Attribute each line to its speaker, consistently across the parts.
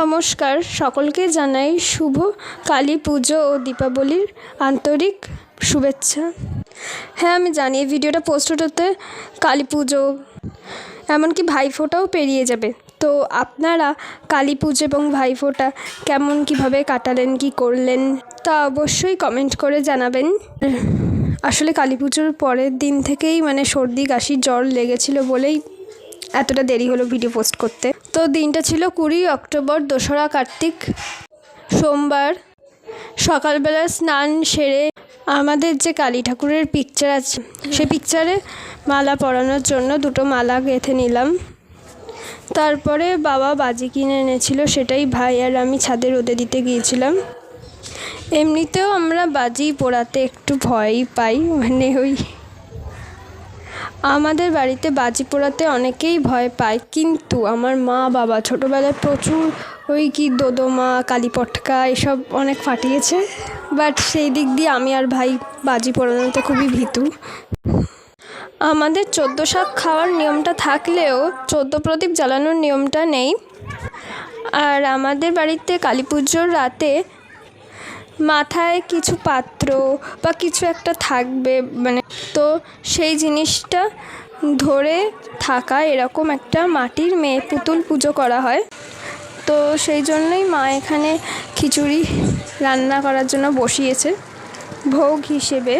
Speaker 1: নমস্কার। সকলকে জানাই শুভ কালী পুজো ও দীপাবলির আন্তরিক শুভেচ্ছা। হ্যাঁ আমি জানি এই ভিডিওটা পোস্ট হতে কালী পুজো, এমনকি ভাইফোঁটাও পেরিয়ে যাবে। তো আপনারা কালী পুজো এবং ভাইফোঁটা কেমন কীভাবে কাটালেন, কী করলেন, তা অবশ্যই কমেন্ট করে জানাবেন। আসলে কালী পুজোর পরের দিন থেকেই মানে সর্দি, কাশি, জ্বর লেগেছিল বলেই এতটা দেরি হলো ভিডিও পোস্ট করতে। তো দিনটা ছিল কুড়ি অক্টোবর, দোসরা কার্তিক, সোমবার। সকালবেলা স্নান সেরে আমাদের যে কালী ঠাকুরের পিকচার আছে সে পিকচারে মালা পরানোর জন্য দুটো মালা গেঁথে নিলাম। তারপরে বাবা বাজি কিনে এনেছিল, সেটাই ভাই আর আমি ছাদে রোদে দিতে গিয়েছিলাম। এমনিতেও আমরা বাজি পোড়াতে একটু ভয়ই পাই মানে ওই আমাদের বাড়িতে বাজি পোড়াতে অনেকেই ভয় পায়, কিন্তু আমার মা বাবা ছোটোবেলায় প্রচুর ওই কি দোদমা, কালী পটকা এসব অনেক ফাটিয়েছে বাট সেই দিক দিয়ে আমি আর ভাই বাজি পোড়ানোতে খুবই ভীতু। আমাদের চোদ্দ শাক খাওয়ার নিয়মটা থাকলেও চোদ্দ প্রদীপ জ্বালানোর নিয়মটা নেই। আর আমাদের বাড়িতে কালী পুজোর রাতে মাথায় কিছু পাত্র বা কিছু একটা থাকবে মানে তো সেই জিনিসটা ধরে থাকা এরকম একটা মাটির মেয়ে পুতুল পুজো করা হয়। তো সেই জন্যই মা এখানে খিচুড়ি রান্না করার জন্য বসিয়েছে, ভোগ হিসেবে।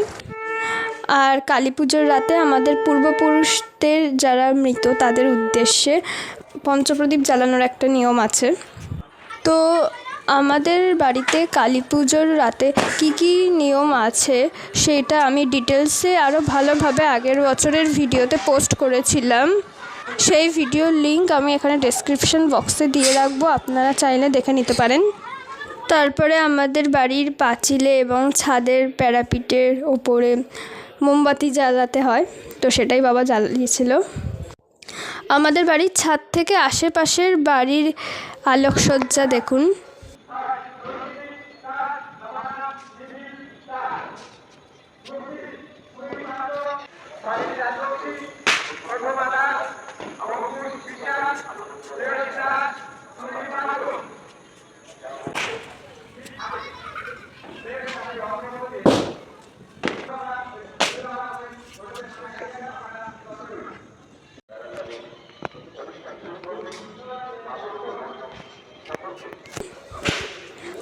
Speaker 1: আর কালী পুজোর রাতে আমাদের পূর্বপুরুষদের যারা মৃত তাদের উদ্দেশ্যে পঞ্চপ্রদীপ জ্বালানোর একটা নিয়ম আছে। তো আমাদের বাড়িতে কালী পুজোর রাতে কী কী নিয়ম আছে সেটা আমি ডিটেলসে আরও ভালোভাবে আগের বছরের ভিডিওতে পোস্ট করেছিলাম। সেই ভিডিওর লিঙ্ক আমি এখানে ডেসক্রিপশন বক্সে দিয়ে রাখব, আপনারা চাইলে দেখে নিতে পারেন। তারপরে আমাদের বাড়ির পাঁচিলে এবং ছাদের প্যারাপিটের ওপরে মোমবাতি জ্বালাতে হয়, তো সেটাই বাবা জ্বালিয়েছিল। আমাদের বাড়ির ছাদ থেকে আশেপাশের বাড়ির আলোকসজ্জা দেখুন।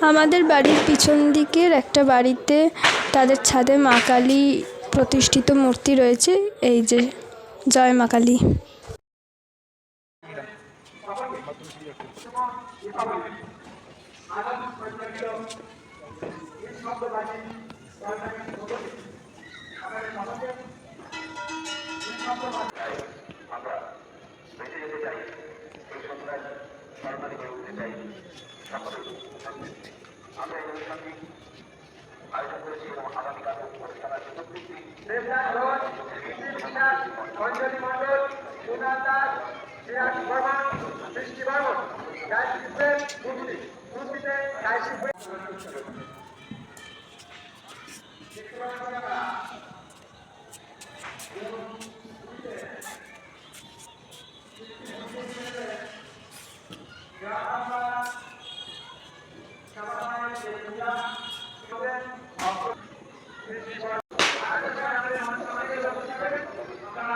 Speaker 1: আমাদের বাড়ির পিছন দিকের একটা বাড়িতে তাদের ছাদে মা কালী প্রতিষ্ঠিত মূর্তি রয়েছে এই যে জয় মা কালী।
Speaker 2: অঞ্জলি মন্ডল সুনাথ দাস শ্রেয়াস বর্মা সৃষ্টি বর্মন গায়ত্রী সেন মূর্তি মূর্তিতে গায়ত্রী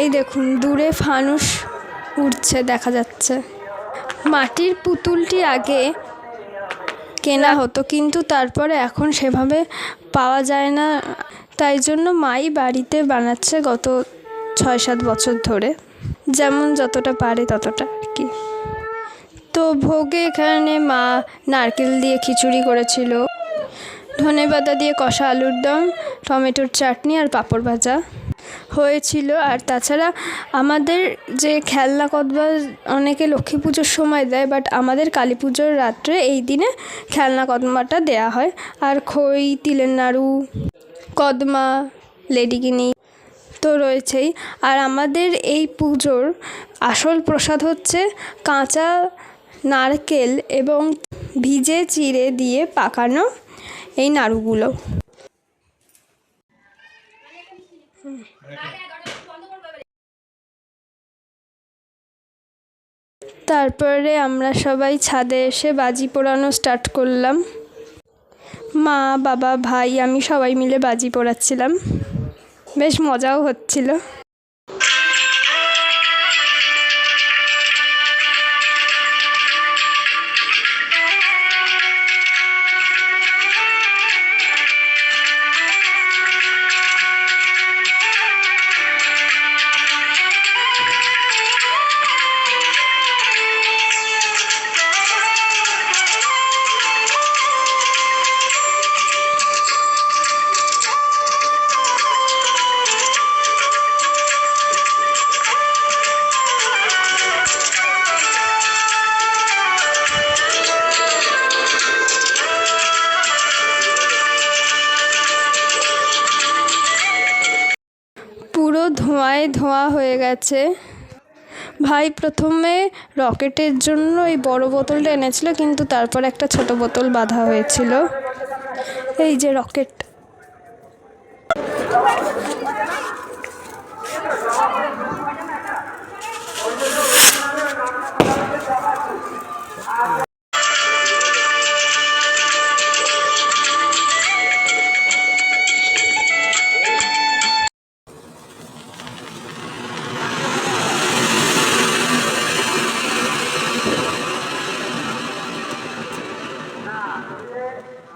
Speaker 1: এই দেখুন দূরে ফানুস উড়ছে দেখা যাচ্ছে। মাটির পুতুলটি আগে কেনা হতো কিন্তু তারপরে এখন সেভাবে পাওয়া যায় না। তাই জন্য মাই বাড়িতে বানাচ্ছে গত ছয় সাত বছর ধরে। যেমন যতটা পারে ততটা আর কি। তো ভোগে এখানে মা নারকেল দিয়ে খিচুড়ি করেছিল। ধনে পাতা দিয়ে কষা আলুর দম টমেটোর চাটনি আর পাঁপড় ভাজা। হয়েছিল। আর তাছাড়া আমাদের যে খেলনা কদবা অনেকে লক্ষ্মী পুজোর সময় দেয় বাট আমাদের কালী পুজোর রাত্রে এই দিনে খেলনা কদমাটা দেয়া হয়। আর খই, তিলের নাড়ু, কদমা লেডিকিনি তো রয়েছেই। আর আমাদের এই পুজোর আসল প্রসাদ হচ্ছে কাঁচা নারকেল এবং ভিজে চিড়ে দিয়ে পাকানো এই নাড়ুগুলো। তারপরে আমরা সবাই ছাদে এসে বাজি পোড়ানো স্টার্ট করলাম। মা, বাবা, ভাই, আমি সবাই মিলে বাজি পোড়াচ্ছিলাম। বেশ মজাও হচ্ছিল। ধোঁয়ায় ধোঁয়া হয়ে গেছে। ভাই, প্রথমে রকেটের জন্য এই বড় বোতলটা এনেছিল, কিন্তু তারপর একটা ছোট বোতল বাঁধা হয়েছিল। এই যে রকেট।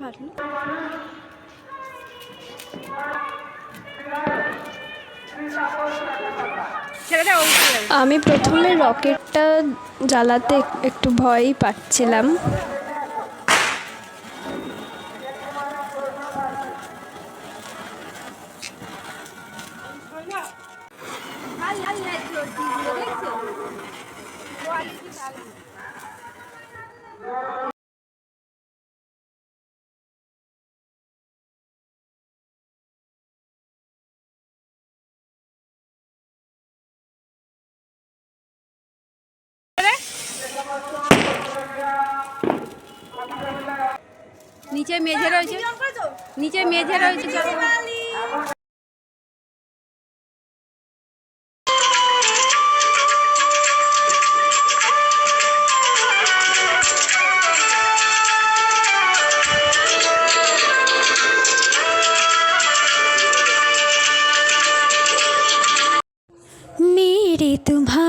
Speaker 3: ওই
Speaker 1: আমি প্রথমে রকেটটা জ্বালাতে একটু ভয়ই পাচ্ছিলাম।
Speaker 3: নিচে মেঝে রয়েছে নিচে মেঝে রয়েছে
Speaker 1: मेरे तुम्हारे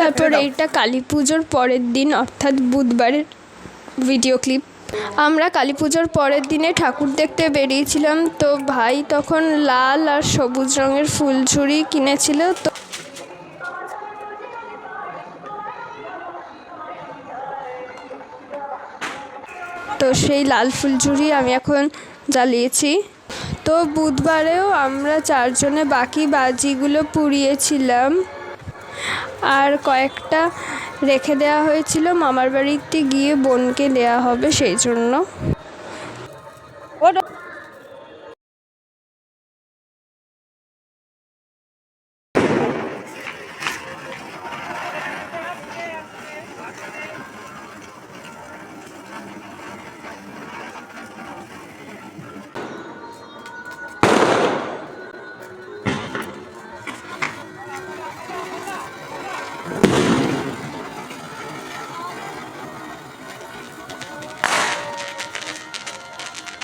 Speaker 1: তারপর এইটা কালী পুজোর পরের দিন অর্থাৎ বুধবারের ভিডিও ক্লিপ আমরা কালী পুজোর পরের দিনে ঠাকুর দেখতে বেরিয়েছিলাম তো ভাই তখন লাল আর সবুজ রঙের ফুলঝুরি কিনেছিল তো তো সেই লাল ফুলঝুরি আমি এখন জ্বালিয়েছি। তো বুধবারেও আমরা চারজনে বাকি বাজিগুলো পুড়িয়েছিলাম। আর কয়েকটা রেখে দেওয়া হয়েছিল। মামার বাড়িতে গিয়ে বোনকে দেয়া হবে সেই জন্য।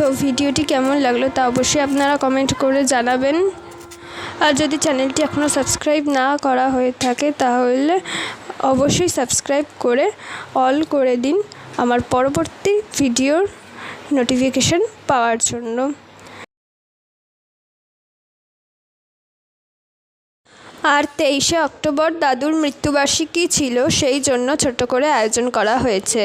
Speaker 1: তো ভিডিওটি কেমন লাগল তা অবশ্যই আপনারা কমেন্ট করে জানাবেন। আর যদি চ্যানেলটি এখনও সাবস্ক্রাইব না করা হয়ে থাকে, তাহলে অবশ্যই সাবস্ক্রাইব করে অল করে দিন আমার পরবর্তী ভিডিওর নোটিফিকেশন পাওয়ার জন্য। আর তেইশে অক্টোবর দাদুর মৃত্যুবার্ষিকী ছিল, সেই জন্য ছোট করে আয়োজন করা হয়েছে।